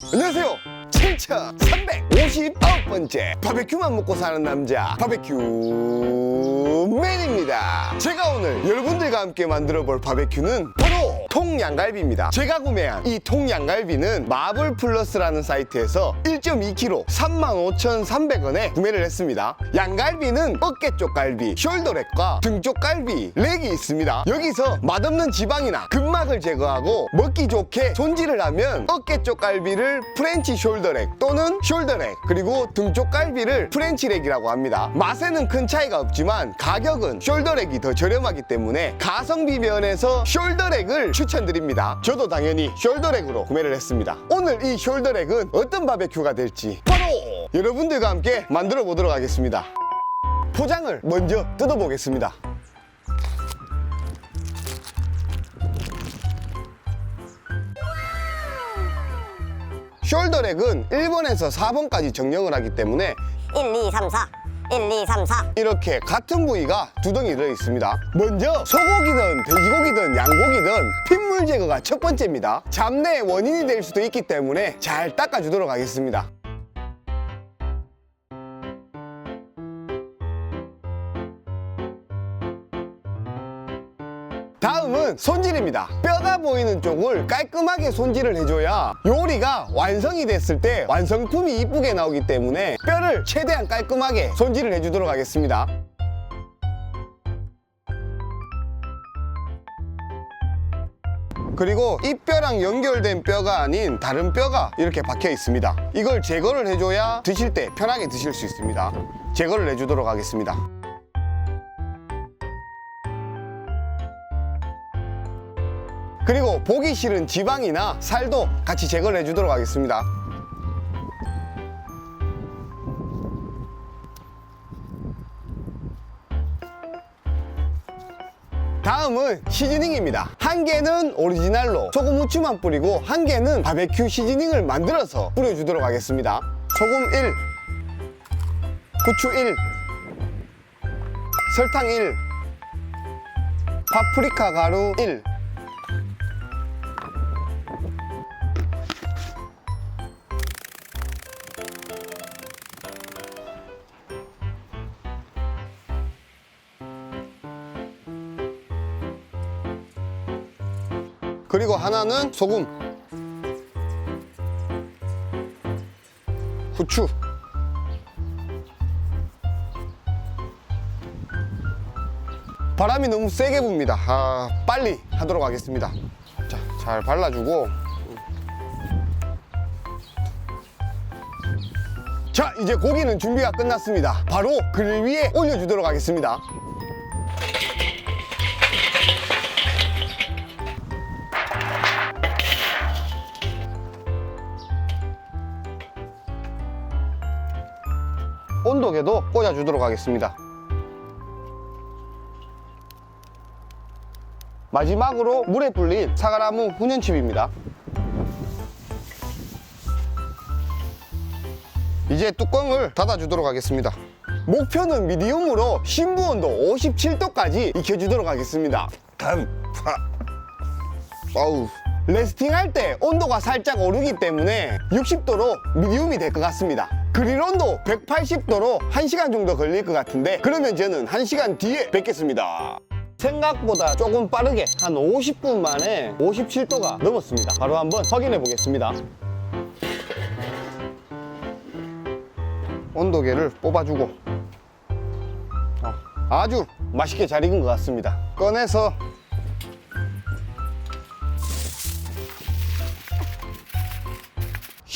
안녕하세요. 7,359번째 바베큐만 먹고 사는 남자 바베큐 맨입니다. 제가 오늘 여러분들과 함께 만들어 볼 바베큐는 바로 통양갈비입니다. 제가 구매한 이 통양갈비는 마블 플러스라는 사이트에서 1.2kg 35,300원에 구매를 했습니다. 양갈비는 어깨 쪽 갈비, 숄더렉과 등 쪽 갈비, 렉이 있습니다. 여기서 맛없는 지방이나 근막을 제거하고 먹기 좋게 손질을 하면 어깨 쪽 갈비를 프렌치 숄더렉 또는 숄더렉 그리고 등 쪽 갈비를 프렌치렉이라고 합니다. 맛에는 큰 차이가 없지만 가격은 숄더렉이 더 저렴하기 때문에 가성비 면에서 숄더렉을 추천드립니다. 저도 당연히 숄더렉으로 구매를 했습니다. 오늘 이 숄더렉은 어떤 바베큐가 될지 바로 여러분들과 함께 만들어 보도록 하겠습니다. 포장을 먼저 뜯어보겠습니다. 숄더렉은 1번에서 4번까지 정령을 하기 때문에 1, 2, 3, 4. 1, 2, 3, 4. 이렇게 같은 부위가 두 덩이 들어 있습니다. 먼저 소고기든 돼지고기든 양고기든 핏물 제거가 첫 번째입니다. 잡내의 원인이 될 수도 있기 때문에 잘 닦아주도록 하겠습니다. 다음은 손질입니다. 뼈가 보이는 쪽을 깔끔하게 손질을 해줘야 요리가 완성이 됐을 때 완성품이 이쁘게 나오기 때문에 뼈를 최대한 깔끔하게 손질을 해주도록 하겠습니다. 그리고 이 뼈랑 연결된 뼈가 아닌 다른 뼈가 이렇게 박혀 있습니다. 이걸 제거를 해줘야 드실 때 편하게 드실 수 있습니다. 제거를 해주도록 하겠습니다. 그리고 보기 싫은 지방이나 살도 같이 제거를 해주도록 하겠습니다. 다음은 시즈닝입니다. 한 개는 오리지널로 소금 후추만 뿌리고 한 개는 바베큐 시즈닝을 만들어서 뿌려주도록 하겠습니다. 소금 1, 후추 1, 설탕 1, 파프리카 가루 1, 그리고 하나는 소금, 후추, 바람이 너무 세게 붑니다. 아, 빨리 하도록 하겠습니다. 자, 잘 발라주고. 자, 이제 고기는 준비가 끝났습니다. 바로 그릴 위에 올려주도록 하겠습니다. 온도계도 꽂아주도록 하겠습니다. 마지막으로 물에 불린 사과나무 훈연칩입니다. 이제 뚜껑을 닫아주도록 하겠습니다. 목표는 미디움으로 신부온도 57도까지 익혀주도록 하겠습니다. 다음, 파. 아우. 레스팅 할 때 온도가 살짝 오르기 때문에 60도로 미디움이 될 것 같습니다. 그릴 온도 180도로 1시간 정도 걸릴 것 같은데 그러면 저는 1시간 뒤에 뵙겠습니다. 생각보다 조금 빠르게 한 50분 만에 57도가 넘었습니다. 바로 한번 확인해 보겠습니다. 온도계를 뽑아주고 어, 아주 맛있게 잘 익은 것 같습니다. 꺼내서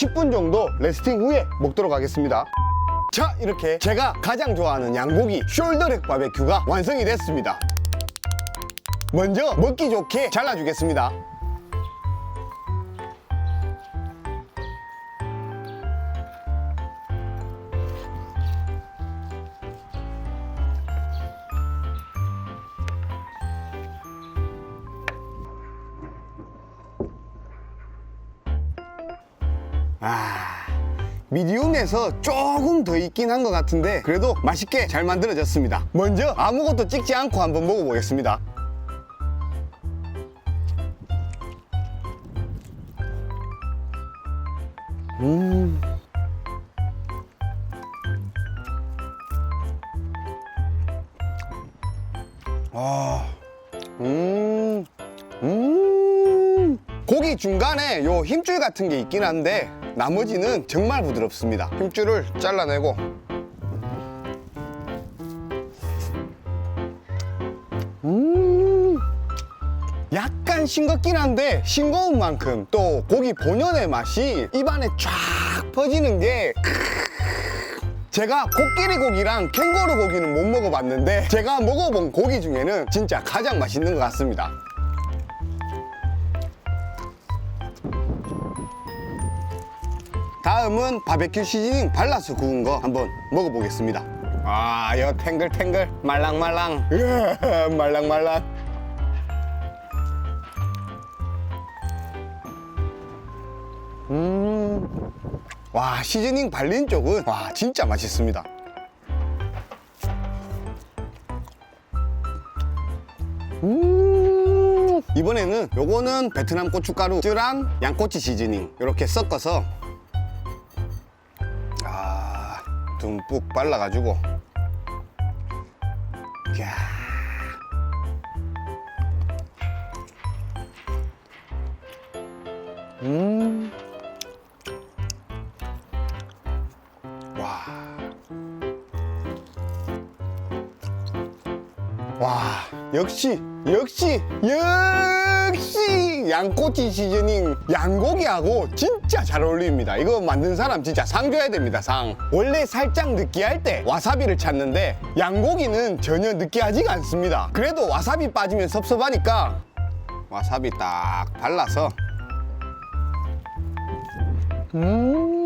10분 정도 레스팅 후에 먹도록 하겠습니다. 자, 이렇게 제가 가장 좋아하는 양고기 숄더렉 바베큐가 완성이 됐습니다. 먼저 먹기 좋게 잘라주겠습니다. 아, 미디움에서 조금 더 있긴 한 것 같은데 그래도 맛있게 잘 만들어졌습니다. 먼저 아무것도 찍지 않고 한번 먹어보겠습니다. 음. 아, 음, 음. 고기 중간에 요 힘줄 같은 게 있긴 한데 나머지는 정말 부드럽습니다. 힘줄을 잘라내고 음. 약간 싱겁긴 한데 싱거운 만큼 또 고기 본연의 맛이 입안에 쫙 퍼지는 게 제가 코끼리 고기랑 캥거루 고기는 못 먹어봤는데 제가 먹어본 고기 중에는 진짜 가장 맛있는 것 같습니다. 다음은 바베큐 시즈닝 발라서 구운 거 한번 먹어보겠습니다. 아, 여 탱글탱글 말랑말랑 으아, 말랑말랑. 음. 와 시즈닝 발린 쪽은 와 진짜 맛있습니다 음 이번에는 요거는 베트남 고춧가루랑 양꼬치 시즈닝 이렇게 섞어서 듬뿍 발라가지고 이야. 음 와. 와, 역시, 역시, 역시 양꼬치 시즈닝 양고기하고 진 짜 잘 어울립니다. 이거 만든 사람 진짜 상 줘야 됩니다, 상. 원래 살짝 느끼할 때 와사비를 찾는데 양고기는 전혀 느끼하지가 않습니다. 그래도 와사비 빠지면 섭섭하니까 와사비 딱 발라서 음.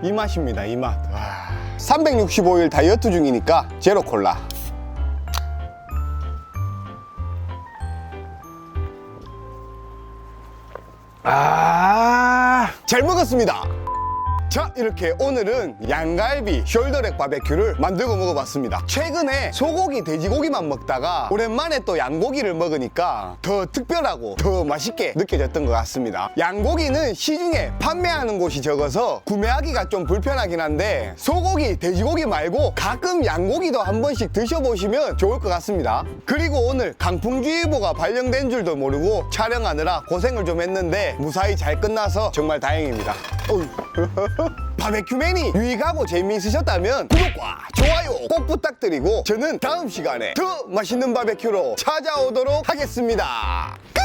이 맛입니다, 이 맛. 와. 365일 다이어트 중이니까 제로 콜라. 아, 잘 먹었습니다. 자 이렇게 오늘은 양갈비 숄더렉 바베큐를 만들고 먹어봤습니다. 최근에 소고기 돼지고기만 먹다가 오랜만에 또 양고기를 먹으니까 더 특별하고 더 맛있게 느껴졌던 것 같습니다. 양고기는 시중에 판매하는 곳이 적어서 구매하기가 좀 불편하긴 한데 소고기 돼지고기 말고 가끔 양고기도 한 번씩 드셔보시면 좋을 것 같습니다. 그리고 오늘 강풍주의보가 발령된 줄도 모르고 촬영하느라 고생을 좀 했는데 무사히 잘 끝나서 정말 다행입니다. 바베큐맨이 유익하고 재미있으셨다면 구독과 좋아요 꼭 부탁드리고 저는 다음 시간에 더 맛있는 바베큐로 찾아오도록 하겠습니다. 끝!